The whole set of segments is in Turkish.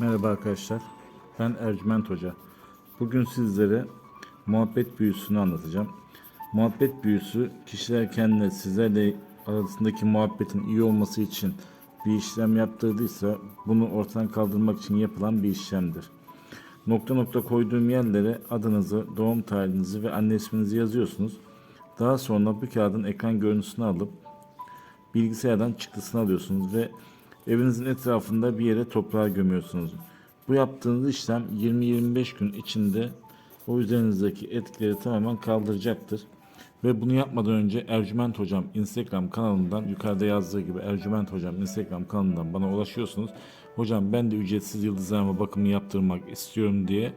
Merhaba arkadaşlar. Ben Ercüment Hoca. Bugün sizlere muhabbet büyüsünü anlatacağım. Muhabbet büyüsü kişiler kendine sizlerle arasındaki muhabbetin iyi olması için bir işlem yaptırdıysa bunu ortadan kaldırmak için yapılan bir işlemdir. Nokta nokta koyduğum yerlere adınızı, doğum tarihinizi ve anne isminizi yazıyorsunuz. Daha sonra bu kağıdın ekran görüntüsünü alıp bilgisayardan çıktısını alıyorsunuz ve evinizin etrafında bir yere toprağa gömüyorsunuz. Bu yaptığınız işlem 20-25 gün içinde o üzerinizdeki etkileri tamamen kaldıracaktır. Ve bunu yapmadan önce Ercüment Hocam Instagram kanalından yukarıda yazdığı gibi Ercüment Hocam Instagram kanalından bana ulaşıyorsunuz. Hocam ben de ücretsiz yıldızlarıma bakımı yaptırmak istiyorum diye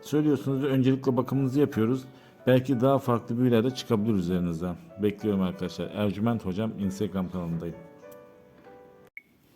söylüyorsunuz ve öncelikle bakımınızı yapıyoruz. Belki daha farklı büyüler de çıkabilir üzerinizden. Bekliyorum arkadaşlar. Ercüment Hocam Instagram kanalındayım.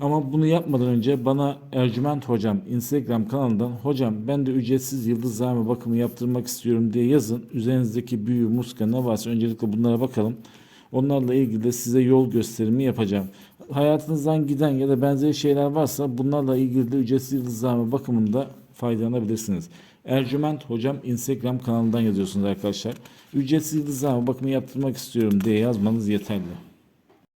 Ama bunu yapmadan önce bana Ercüment Hocam Instagram kanalından hocam ben de ücretsiz yıldız zarfı bakımı yaptırmak istiyorum diye yazın. Üzerinizdeki büyü, muska ne varsa öncelikle bunlara bakalım. Onlarla ilgili de size yol gösterimi yapacağım. Hayatınızdan giden ya da benzeri şeyler varsa bunlarla ilgili de ücretsiz yıldız zarfı bakımında faydalanabilirsiniz. Ercüment Hocam Instagram kanalından yazıyorsunuz arkadaşlar. Ücretsiz yıldız zarfı bakımı yaptırmak istiyorum diye yazmanız yeterli.